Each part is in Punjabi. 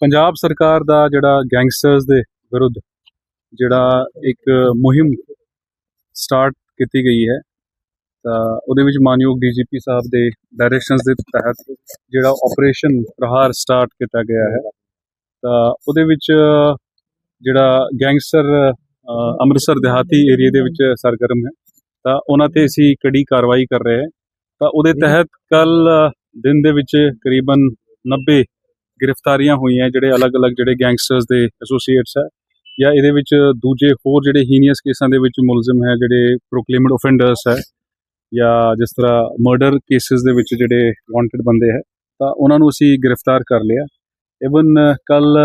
ਪੰਜਾਬ ਸਰਕਾਰ ਦਾ ਜਿਹੜਾ ਗੈਂਗਸਟਰਸ ਦੇ ਵਿਰੁੱਧ ਜਿਹੜਾ ਇੱਕ ਮੁਹਿੰਮ ਸਟਾਰਟ ਕੀਤੀ ਗਈ ਹੈ ਤਾਂ ਉਹਦੇ ਵਿੱਚ ਮਾਨਯੋਗ ਡੀਜੀਪੀ ਸਾਹਿਬ ਦੇ ਡਾਇਰੈਕਸ਼ਨਸ ਦੇ ਤਹਿਤ ਜਿਹੜਾ ਆਪਰੇਸ਼ਨ ਪ੍ਰਹਾਰ ਸਟਾਰਟ ਕੀਤਾ ਗਿਆ ਹੈ ਤਾਂ ਉਹਦੇ ਵਿੱਚ ਜਿਹੜਾ ਗੈਂਗਸਟਰ ਅੰਮ੍ਰਿਤਸਰ ਦਿਹਾਤੀ ਏਰੀਆ ਦੇ ਵਿੱਚ ਸਰਗਰਮ ਹੈ ਤਾਂ ਉਹਨਾਂ ਤੇ ਅਸੀਂ ਕੜੀ ਕਾਰਵਾਈ ਕਰ ਰਹੇ ਹਾਂ ਤਾਂ ਉਹਦੇ ਤਹਿਤ ਕੱਲ ਦਿਨ ਦੇ ਵਿੱਚ ਕਰੀਬਨ 90 ਗ੍ਰਿਫਤਾਰੀਆਂ ਹੋਈਆਂ ਜਿਹੜੇ ਅਲੱਗ-ਅਲੱਗ ਜਿਹੜੇ ਗੈਂਗਸਟਰਸ ਦੇ ਐਸੋਸੀਏਟਸ ਹੈ ਜਾਂ ਇਹਦੇ ਵਿੱਚ ਦੂਜੇ ਹੋਰ ਜਿਹੜੇ ਹੀਨੀਅਸ ਕੇਸਾਂ ਦੇ ਵਿੱਚ ਮੁਲਜ਼ਮ ਹੈ ਜਿਹੜੇ ਪ੍ਰੋਕਲੇਮਡ ਆਫੈਂਡਰਸ ਹੈ, ਜਾਂ ਜਿਸ ਤਰ੍ਹਾਂ ਮਰਡਰ ਕੇਸਿਸ ਦੇ ਵਿੱਚ ਜਿਹੜੇ ਵਾਂਟਡ ਬੰਦੇ ਹੈ, ਤਾਂ ਉਹਨਾਂ ਨੂੰ ਅਸੀਂ ਗ੍ਰਿਫਤਾਰ ਕਰ ਲਿਆ। ਇਵਨ ਕੱਲ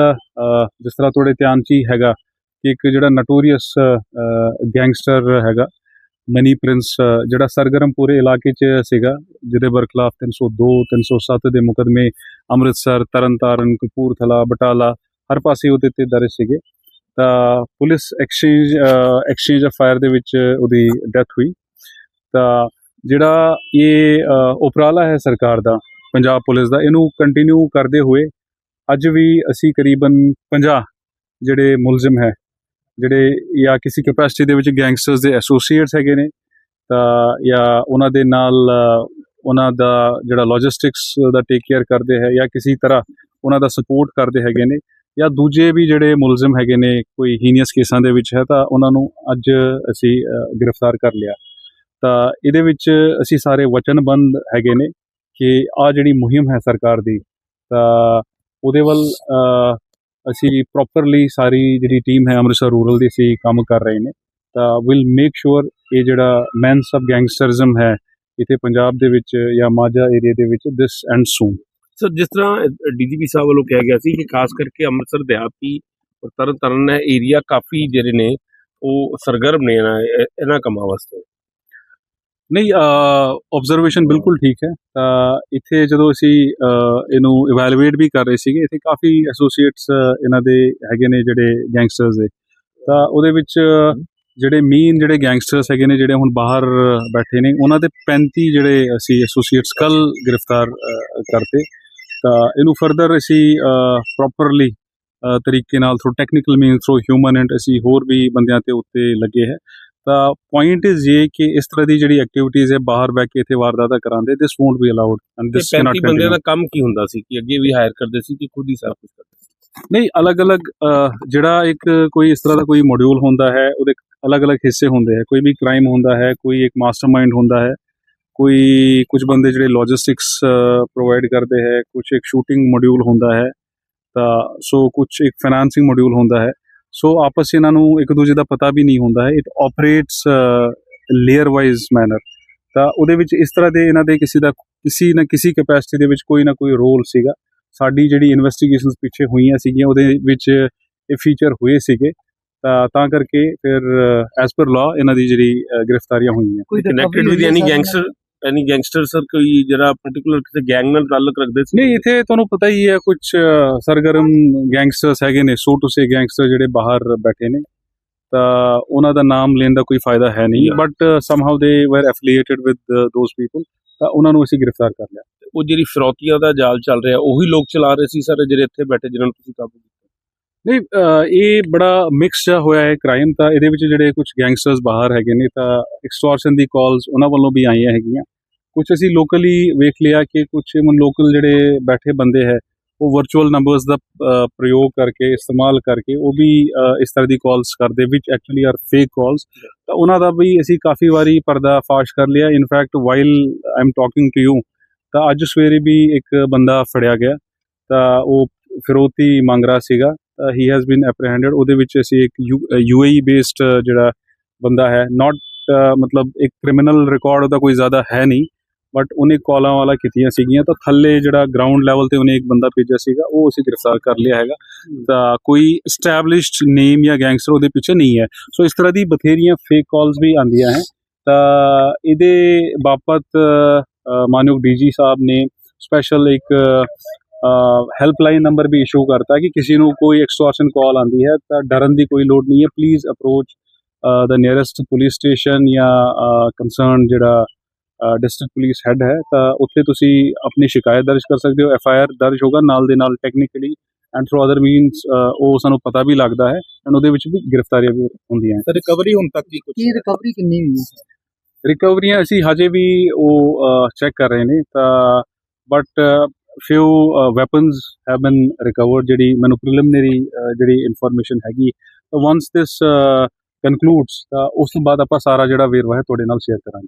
ਜਿਸ ਤਰ੍ਹਾਂ ਤੁਹਾਡੇ ਧਿਆਨ 'ਚ ਹੀ ਹੈਗਾ ਕਿ ਇੱਕ ਜਿਹੜਾ ਨਟੋਰੀਅਸ ਗੈਂਗਸਟਰ ਹੈਗਾ ਮਨੀ ਪ੍ਰਿੰਸ ਜਿਹੜਾ ਸਰਗਰਮ ਪੂਰੇ ਇਲਾਕੇ 'ਚ ਸੀਗਾ, ਜਿਹਦੇ ਬਰਖਲਾਫ 302 307 ਦੇ ਮੁਕਦਮੇ ਅੰਮ੍ਰਿਤਸਰ, ਤਰਨਤਾਰਨ, ਕਪੂਰਥਲਾ, ਬਟਾਲਾ, ਹਰ ਪਾਸੇ ਉਹਦੇ ਤੇ ਦਰਜ ਸੀਗੇ। ਤਾਂ police exchange exchange of fire ਦੇ ਵਿੱਚ ਉਹਦੀ ਡੈਥ ਹੋਈ। ਤਾਂ ਜਿਹੜਾ ਇਹ ਉਪਰਾਲਾ ਹੈ ਸਰਕਾਰ ਦਾ, ਪੰਜਾਬ ਪੁਲਿਸ ਦਾ, ਇਹਨੂੰ ਕੰਟੀਨਿਊ ਕਰਦੇ ਹੋਏ ਅੱਜ ਵੀ ਅਸੀਂ ਕਰੀਬਨ 50 ਜਿਹੜੇ ਮੁਲਜ਼ਮ ਹੈ ਜਿਹੜੇ ਜਾਂ ਕਿਸੇ ਕੈਪੈਸਿਟੀ ਦੇ ਵਿੱਚ ਗੈਂਗਸਟਰਸ ਦੇ ਐਸੋਸੀਏਟਸ ਹੈਗੇ ਨੇ, ਤਾਂ ਜਾਂ ਉਹਨਾਂ ਦੇ ਨਾਲ ਉਹਨਾਂ ਦਾ ਜਿਹੜਾ ਲੌਜਿਸਟਿਕਸ ਦਾ ਟੇਕ ਕੇਅਰ ਕਰਦੇ ਹੈ ਜਾਂ ਕਿਸੇ ਤਰ੍ਹਾਂ ਉਹਨਾਂ ਦਾ ਸਪੋਰਟ ਕਰਦੇ ਹੈਗੇ ਨੇ, ਜਾਂ ਦੂਜੇ ਵੀ ਜਿਹੜੇ ਮੁਲਜ਼ਮ ਹੈਗੇ ਨੇ, ਕੋਈ ਹੀਨੀਅਸ ਕੇਸਾਂ ਦੇ ਵਿੱਚ ਹੈ, ਤਾਂ ਉਹਨਾਂ ਨੂੰ ਅੱਜ ਅਸੀਂ ਗ੍ਰਿਫਤਾਰ ਕਰ ਲਿਆ। ਤਾਂ ਇਹਦੇ ਵਿੱਚ ਅਸੀਂ ਸਾਰੇ ਵਚਨਬੰਦ ਹੈਗੇ ਨੇ ਕਿ ਆ ਜਿਹੜੀ ਮੁਹਿੰਮ ਹੈ ਸਰਕਾਰ ਦੀ, ਤਾਂ ਉਹਦੇ ਵੱਲ ਅਸੀਂ ਪ੍ਰੋਪਰਲੀ ਸਾਰੀ ਜਿਹੜੀ ਟੀਮ ਹੈ ਅੰਮ੍ਰਿਤਸਰ ਰੂਰਲ ਦੀ ਅਸੀਂ ਕੰਮ ਕਰ ਰਹੇ ਨੇ, ਤਾਂ ਵਿਲ ਮੇਕ ਸ਼ੋਰ ਇਹ ਜਿਹੜਾ ਮੈਨਸ ਆਫ ਗੈਂਗਸਟਰਿਜ਼ਮ ਹੈ, ਇੱਥੇ ਪੰਜਾਬ ਦੇ ਵਿੱਚ ਜਾਂ ਮਾਝਾ ਏਰੀਆ ਦੇ ਵਿੱਚ ਦਿਸ ਐਂਡ ਸੂਨ ਸਰ ਜਿਸ ਤਰ੍ਹਾਂ ਡੀਜੀਪੀ ਸਾਹਿਬ ਵੱਲੋਂ ਕਿਹਾ ਗਿਆ ਸੀ ਕਿ ਖਾਸ ਕਰਕੇ ਅੰਮ੍ਰਿਤਸਰ ਦਿਹਾਤੀ ਔਰ ਤਰਨ ਤਾਰਨ ਏਰੀਆ ਕਾਫੀ ਜਿਹੜੇ ਨੇ, ਉਹ ਸਰਗਰਮ ਨੇ ਇਹਨਾਂ ਇਹਨਾਂ ਕੰਮਾਂ ਵਾਸਤੇ। ਨਹੀਂ ਆਬਜ਼ਰਵੇਸ਼ਨ ਬਿਲਕੁਲ ਠੀਕ ਹੈ। ਤਾਂ ਇੱਥੇ ਜਦੋਂ ਅਸੀਂ ਇਹਨੂੰ ਇਵੈਲੂਏਟ ਵੀ ਕਰ ਰਹੇ ਸੀਗੇ, ਇੱਥੇ ਕਾਫੀ ਐਸੋਸੀਏਟਸ ਇਹਨਾਂ ਦੇ ਹੈਗੇ ਨੇ ਜਿਹੜੇ ਗੈਂਗਸਟਰਸ ਦੇ ਤਾਂ ਉਹਦੇ ਵਿੱਚ ਜਿਹੜੇ ਮੇਨ ਜਿਹੜੇ ਗੈਂਗਸਟਰਸ ਹੈਗੇ ਨੇ, ਜਿਹੜੇ ਹੁਣ ਬਾਹਰ ਬੈਠੇ ਨੇ, ਉਹਨਾਂ ਦੇ 35 ਜਿਹੜੇ ਅਸੀਂ ਐਸੋਸੀਏਟਸ ਕੱਲ ਗ੍ਰਿਫਤਾਰ ਕਰਤੇ। ਤਾਂ ਇਹਨੂੰ ਫਰਦਰ ਅਸੀਂ ਪ੍ਰੋਪਰਲੀ ਤਰੀਕੇ ਨਾਲ through technical means through human and ਅਸੀਂ ਹੋਰ ਵੀ ਬੰਦਿਆਂ ਤੇ ਉੱਤੇ ਲੱਗੇ ਹੈ। ਤਾਂ ਪੁਆਇੰਟ ਇਜ਼ ਇਹ ਕਿ ਇਸ ਤਰ੍ਹਾਂ ਦੀ ਜਿਹੜੀ ਐਕਟੀਵਿਟੀਜ਼ ਹੈ ਬਾਹਰ ਬੈ ਕੇ ਇੱਥੇ ਵਾਰਦਾਤਾਂ ਕਰਾਉਂਦੇ this won't be allowed and this cannot 35 ਬੰਦਿਆਂ ਦਾ ਕੰਮ ਕੀ ਹੁੰਦਾ ਸੀ? ਕਿ ਅੱਗੇ ਵੀ ਹਾਇਰ ਕਰਦੇ ਸੀ ਕਿ ਖੁਦ ਹੀ ਸਭ ਕੁਝ ਕਰਦੇ ਸੀ? ਨਹੀਂ ਅਲੱਗ-ਅਲੱਗ ਜਿਹੜਾ ਇੱਕ ਕੋਈ ਇਸ ਤਰ੍ਹਾਂ ਦਾ ਕੋਈ ਮੋਡਿਊਲ ਹੁੰਦਾ ਹੈ ਉਹਦੇ ਅਲੱਗ-ਅਲੱਗ ਹਿੱਸੇ ਹੁੰਦੇ ਹੈ। ਕੋਈ ਵੀ ਕ੍ਰਾਈਮ ਹੁੰਦਾ ਹੈ ਕੋਈ ਇੱਕ ਮਾਸਟਰਮਾਈਂਡ ਹੁੰਦਾ ਹੈ ਕੋਈ ਕੁਝ ਬੰਦੇ ਜਿਹੜੇ ਲੌਜਿਸਟਿਕਸ ਪ੍ਰੋਵਾਈਡ ਕਰਦੇ ਹੈ ਕੁਝ ਇੱਕ ਸ਼ੂਟਿੰਗ ਮੋਡਿਊਲ ਹੁੰਦਾ ਹੈ ਤਾਂ ਸੋ ਕੁਝ ਇੱਕ ਫਾਈਨਾਂਸਿੰਗ ਮੋਡਿਊਲ ਹੁੰਦਾ ਹੈ। ਸੋ ਆਪਸ ਇਹਨਾਂ ਨੂੰ ਇੱਕ ਦੂਜੇ ਦਾ ਪਤਾ ਵੀ ਨਹੀਂ ਹੁੰਦਾ। ਹੈ it operates layer wise manner ਤਾਂ ਉਹਦੇ ਵਿੱਚ ਇਸ ਤਰ੍ਹਾਂ ਦੇ ਇਹਨਾਂ ਦੇ ਕਿਸੇ ਦਾ ਕਿਸੇ ਨਾ ਕਿਸੇ ਕੈਪੈਸਿਟੀ ਦੇ ਵਿੱਚ ਕੋਈ ਨਾ ਕੋਈ ਰੋਲ ਸੀਗਾ। ਸਾਡੀ ਜਿਹੜੀ ਇਨਵੈਸਟੀਗੇਸ਼ਨਸ ਪਿੱਛੇ ਹੋਈਆਂ ਸੀਗੀਆਂ ਉਹਦੇ ਵਿੱਚ ਇਹ ਫੀਚਰ ਹੋਏ ਸੀਗੇ। ਤਾਂ ਤਾਂ ਕਰਕੇ ਫਿਰ ਐਸ ਪਰ ਲਾ ਇਹਨਾਂ ਦੀ ਜਿਹੜੀ ਅ, ਗ੍ਰਿਫਤਾਰੀਆਂ ਹੋਈਆਂ। ਕੋਈ connected with any gangster any gangster sir ਕੋਈ ਜਿਹੜਾ ਪਾਰਟਿਕੂਲਰ ਕਿਸੇ ਗੈਂਗ ਨਾਲ ਤਾਲੁਕ ਰੱਖਦੇ ਸੀ? ਨਹੀਂ ਇੱਥੇ ਤੁਹਾਨੂੰ ਪਤਾ ਹੀ ਹੈ ਕੁਝ ਸਰਗਰਮ ਗੈਂਗਸਟਰਸ ਹੈਗੇ ਨੇ ਸੋ ਟੂ ਸੇ ਗੈਂਗਸਟਰ ਜਿਹੜੇ ਬਾਹਰ ਬੈਠੇ ਨੇ ਤਾਂ ਉਹਨਾਂ ਦਾ ਨਾਮ ਲੈਣ ਦਾ ਕੋਈ ਫਾਇਦਾ ਹੈ ਨਹੀਂ. ਬਟ ਸਮਹਾਉ ਦੇ ਵਰ ਐਫੀਲੀਏਟਡ ਵਿਦ ਦੋਸ ਪੀਪਲ ਤਾਂ ਉਹਨਾਂ ਨੂੰ ਅਸੀਂ ਗ੍ਰਿਫਤਾਰ ਕਰ ਲਿਆ। ਉਹ ਜਿਹੜੀ ਫਰੌਤੀਆਂ ਦਾ ਜਾਲ ਚੱਲ ਰਿਹਾ ਉਹੀ ਲੋਕ ਚਲਾ ਰਹੇ ਸੀ ਸਰ ਜਿਹੜੇ ਇੱਥੇ ਬੈਠੇ ਜਿਨ੍ਹਾਂ ਨੂੰ ਤੁਸੀਂ ਕਾਬੂ ਕੀਤਾ? ਨਹੀਂ ਇਹ ਬੜਾ ਮਿਕਸ ਜਿਹਾ ਹੋਇਆ ਹੈ ਕ੍ਰਾਈਮ ਤਾਂ ਇਹਦੇ ਵਿੱਚ ਜਿਹੜੇ ਕੁਝ ਗੈਂਗਸਟਰਸ ਬਾਹਰ ਹੈਗੇ ਨੇ ਤਾਂ ਐਕਸਟੋਰਸ਼ਨ ਦੀ ਕਾਲਸ ਉਹਨਾਂ ਵੱਲੋਂ ਵੀ ਆਈਆਂ ਹੈਗੀਆਂ। ਕੁਝ ਅਸੀਂ ਲੋਕਲੀ ਵੇਖ ਲਿਆ ਕਿ ਕੁਝ ਲੋਕਲ ਜਿਹੜੇ ਬੈਠੇ ਬੰਦੇ ਹੈ, ਉਹ ਵਰਚੁਅਲ ਨੰਬਰਸ ਦਾ ਪ੍ਰਯੋਗ ਕਰਕੇ, ਇਸਤੇਮਾਲ ਕਰਕੇ ਉਹ ਵੀ ਇਸ ਤਰ੍ਹਾਂ ਦੀ ਕਾਲਸ ਕਰਦੇ ਵਿਚ ਐਕਚੁਅਲੀ ਆਰ ਫੇਕ ਕਾਲਸ ਤਾਂ ਉਹਨਾਂ ਦਾ ਵੀ ਅਸੀਂ ਕਾਫੀ ਵਾਰੀ ਪਰਦਾ ਫਾਸ਼ ਕਰ ਲਿਆ। In fact while I am talking to you ਤਾਂ ਅੱਜ ਸਵੇਰੇ ਵੀ ਇੱਕ ਬੰਦਾ ਫੜਿਆ ਗਿਆ। ਤਾਂ ਉਹ ਫਿਰੋਤੀ ਮੰਗ ਰਿਹਾ ਸੀਗਾ। ਹੀ ਹੈਜ਼ ਬੀਨ ਐਪਰੀਹੈਂਡਡ ਉਹਦੇ ਵਿੱਚ ਅਸੀਂ ਇੱਕ ਯੂਏਈ ਬੇਸਡ ਜਿਹੜਾ ਬੰਦਾ ਹੈ ਨਾਟ ਮਤਲਬ ਇੱਕ ਕ੍ਰਿਮੀਨਲ ਰਿਕਾਰਡ ਉਹਦਾ ਕੋਈ ਜ਼ਿਆਦਾ ਹੈ ਨਹੀਂ। ਬਟ ਉਹਨੇ ਕਾਲਾਂ ਵਾਲਾ ਕੀਤੀਆਂ ਸੀਗੀਆਂ ਤਾਂ ਥੱਲੇ ਜਿਹੜਾ ਗਰਾਊਂਡ ਲੈਵਲ ਤੇ ਉਹਨੇ ਇੱਕ ਬੰਦਾ ਭੇਜਿਆ ਸੀਗਾ ਉਹ ਅਸੀਂ ਗ੍ਰਿਫਤਾਰ ਕਰ ਲਿਆ ਹੈਗਾ ਤਾਂ ਕੋਈ ਐਸਟੈਬਲਿਸ਼ਡ ਨੇਮ ਜਾਂ ਗੈਂਗਸਟਰ ਉਹਦੇ ਪਿੱਛੇ ਨਹੀਂ ਹੈ ਸੋ ਇਸ ਤਰ੍ਹਾਂ ਦੀ ਬਥੇਰੀਆਂ ਫੇਕ ਕਾਲਸ ਵੀ ਆਉਂਦੀਆਂ ਹੈ ਤਾਂ ਇਹਦੇ ਬਾਬਤ ਅ, ਮਾਨਯੋਗ ਡੀਜੀ ਸਾਹਿਬ ਨੇ ਸਪੈਸ਼ਲ ਇੱਕ ਹੈਲਪਲਾਈਨ ਨੰਬਰ ਵੀ ਇਸ਼ੂ ਕਰਤਾ ਕਿ ਕਿਸੇ ਨੂੰ ਕੋਈ ਐਕਸਟੋਰਸ਼ਨ ਕਾਲ ਆਂਦੀ ਹੈ ਤਾਂ ਡਰਨ ਦੀ ਕੋਈ ਲੋੜ ਨਹੀਂ ਹੈ please approach the nearest police station ਜਾਂ ਕੰਸਰਨ ਜਿਹੜਾ ਡਿਸਟ੍ਰਿਕਟ ਪੁਲਿਸ ਹੈੱਡ ਹੈ ਤਾਂ ਉੱਥੇ ਤੁਸੀਂ ਆਪਣੀ ਸ਼ਿਕਾਇਤ ਦਰਜ ਕਰ ਸਕਦੇ ਹੋ ਐਫ ਆਈ ਆਰ ਦਰਜ ਹੋਗਾ ਨਾਲ ਦੇ ਨਾਲ technically and through other means ਉਹ ਸਾਨੂੰ ਪਤਾ ਵੀ ਲੱਗਦਾ ਹੈ ਐਂਡ ਉਹਦੇ ਵਿੱਚ ਵੀ ਗ੍ਰਿਫਤਾਰੀਆਂ ਵੀ ਹੁੰਦੀਆਂ ਸਰ ਰਿਕਵਰੀ ਹੁਣ ਤੱਕ ਕੀ ਕੁਝ ਕੀ ਰਿਕਵਰੀ ਕਿੰਨੀ ਹੋਈ ਹੈ? ਰਿਕਵਰੀਆਂ ਅਸੀਂ ਹਜੇ ਵੀ ਉਹ ਚੈੱਕ ਕਰ ਰਹੇ ਨੇ ਤਾਂ but few weapons have been recovered ਜਿਹੜੀ ਮੈਨੂੰ ਪ੍ਰੀਲਿਮਿਨਰੀ ਜਿਹੜੀ ਇਨਫੋਰਮੇਸ਼ਨ ਹੈਗੀ। ਵਾਂਸ ਦਿਸ ਕਨਕਲੂਡਸ ਤਾਂ ਉਸ ਤੋਂ ਬਾਅਦ ਆਪਾਂ ਸਾਰਾ ਜਿਹੜਾ ਵੇਰਵਾ ਹੈ ਤੁਹਾਡੇ ਨਾਲ ਸ਼ੇਅਰ ਕਰਾਂਗੇ।